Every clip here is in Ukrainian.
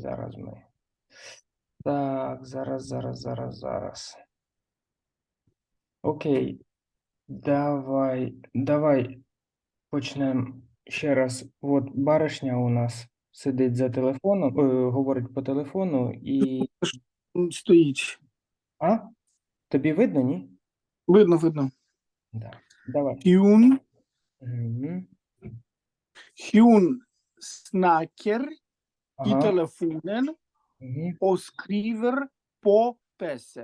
Зараз ми. Так, зараз, зараз, зараз, зараз. Окей. Давай, давай почнемо ще раз. От баришня у нас сидить за телефоном, е, говорить по телефону і. Стоїть. А? Тобі видно, ні? Видно, видно. Да. Давай. Мгм. Hyun snakker i telefonen Мгм. og skriver på PC.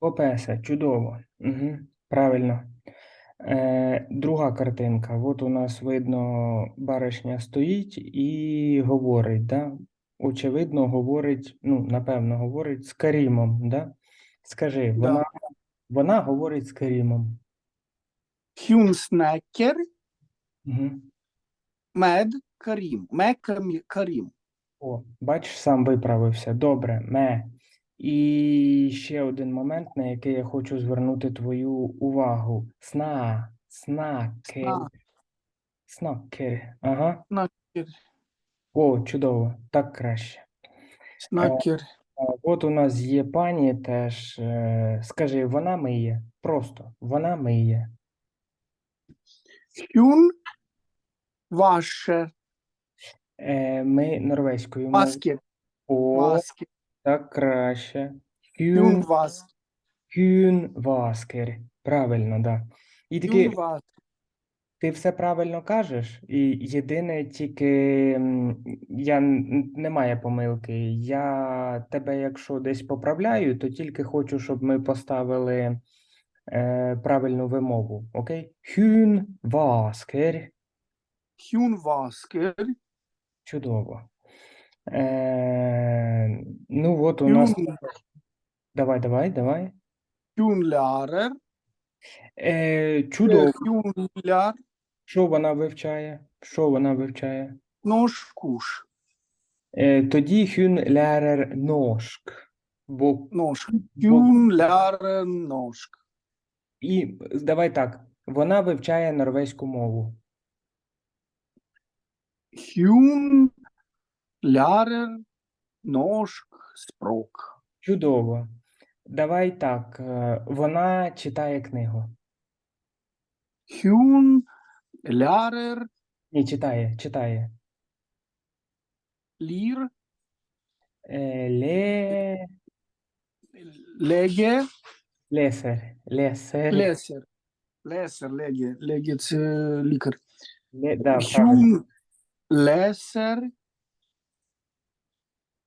Попесе, чудово. Угу. Правильно. Е, друга картинка. От у нас видно, баришня стоїть і говорить, да? Очевидно, говорить, ну, напевно, говорить з Карімом, да? Скажи, Да. вона, вона говорить з Карімом. Hyun snakker Угу. Karim. Med Kam- Karim. О, бачиш, сам виправився. Добре, ме. І ще один момент, на який я хочу звернути твою увагу. Сна, снакер. Сна. Снакер. Ага. Snakker. О, чудово, так краще. А, От у нас є пані теж. е, Скажи, вона миє. Просто вона миє. Hyun vasher. Е, Ми норвезькою мовою. О, Vasker. так краще. Hyun Хюн, vasker. хюн васкер. Правильно, да. І таки, ти все правильно кажеш, і єдине тільки м, я н- немає помилки. Я тебе, якщо десь поправляю, то тільки хочу, щоб ми поставили е, правильну вимову. Окей? Хюн васкер. Чудово. Е, ну, от у нас. Давай, давай, давай. Lærer. Е, чудово. Hyun Що вона вивчає? Що вона вивчає? kurs. Е, тоді хюн лярер ношк. Бо Norsk. бо Hyun і давай так. Вона вивчає норвезьку мову. Hyun lærer norsk språk. Чудово. Давай так. е, Вона читає книгу. Hyun lærer Ні, читає, читає. lir Е, ле... lege Лесер. Лесер. leser. Leser lege. Legets eh, lykar. Ле... Да, правильно. Leser.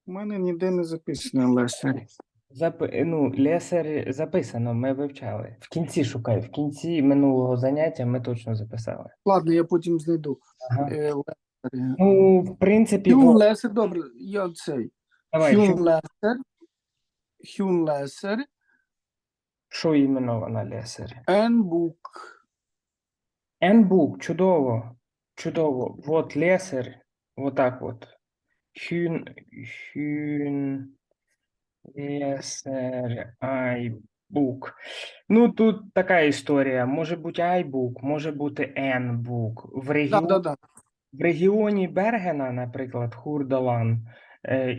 У мене ніде не записано leser. Запи... Ну, лесер записано, ми вивчали. В кінці шукай. В кінці минулого заняття ми точно записали. Ладно, я потім знайду. Ага. Е, leser. Ну, в принципі, Hyun во- leser, добре, я цей. давай, Hyun що, leser. Hyun leser що іменно вона лесер? bok. N-бук, чудово, чудово. Вот лесер, вот так вот. Хюн, хюн, лесер, айбук. Ну, тут така історія. Може бути айбук, може бути N-бук. В Да, регіоні да, да. В регіоні Бергена, наприклад, Хурдалан,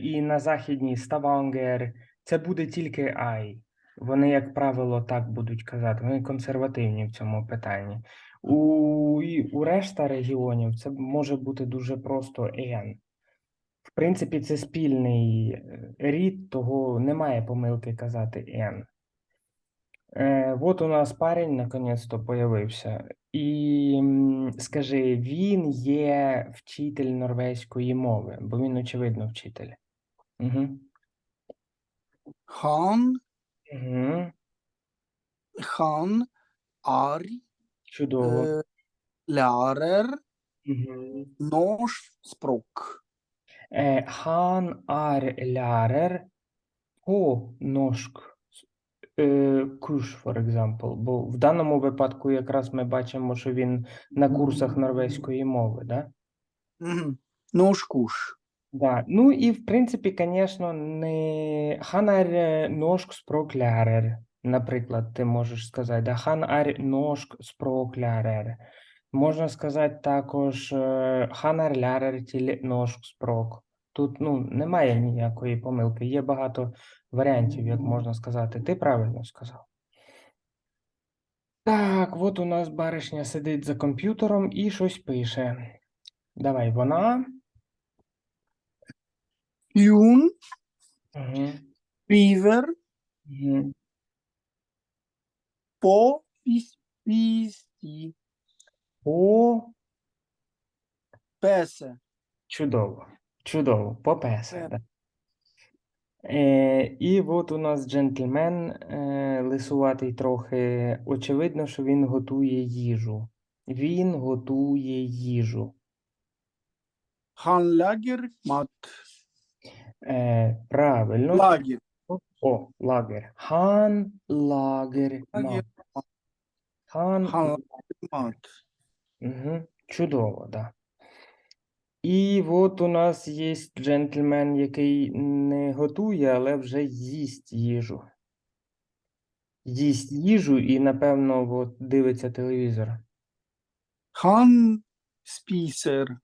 і на західній Ставангер, це буде тільки Ай. Вони, як правило, так будуть казати. Вони консервативні в цьому питанні. У, і у решта регіонів це може бути дуже просто Н. В принципі, це спільний е, рід, того немає помилки казати Н. Е, от у нас парень наконець-то появився. І скажи, він є вчитель норвезької мови, бо він, очевидно, вчитель. Угу. Han, Han er Чудово. Угу. norsk språk. Е, хан ар ляrer по норsk е, курс, for example. Бо в даному випадку якраз ми бачимо, що він на курсах норвезької мови, да? Mhm. Norsk kurs. Да. Ну і в принципі, звісно, не хан ар норsk спроклярер. Наприклад, ти можеш сказати, да, хан ар норsk спрок лярер. Можна сказати також е, хан ар лярер тілі норsk спрок. Тут ну, немає ніякої помилки. Є багато варіантів, як можна сказати. Ти правильно сказав. Так, от у нас баришня сидить за комп'ютером і щось пише. Давай, вона. Jun, Угу. Beaver, Угу. Po, Pis, Pisti, О, Pese. чудово. Чудово. Попесе. Е. Да. Е, і от у нас джентльмен е, лисуватий трохи. Очевидно, що він готує їжу. Він готує їжу. Han lager mat. Е, правильно. Lager. О, лагер. Хан лагер. Хан Han. Угу. Чудово, да. І от у нас є джентльмен, який не готує, але вже їсть їжу. Їсть їжу і, напевно, от дивиться телевізор. Han spiser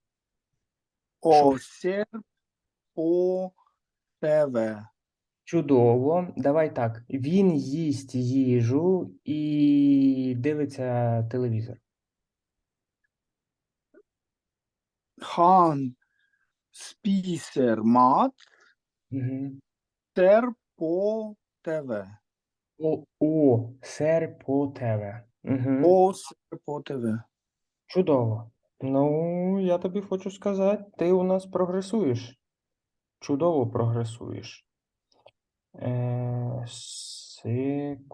och Що? ser TV. Чудово. Давай так. Він їсть їжу і дивиться телевізор. Han spiser mat, Угу. ser på TV. О, о, сер по ТВ. Угу. Och ser på TV. Чудово. Ну, я тобі хочу сказати, ти у нас прогресуєш. Чудово прогресуєш. Е, секундочку.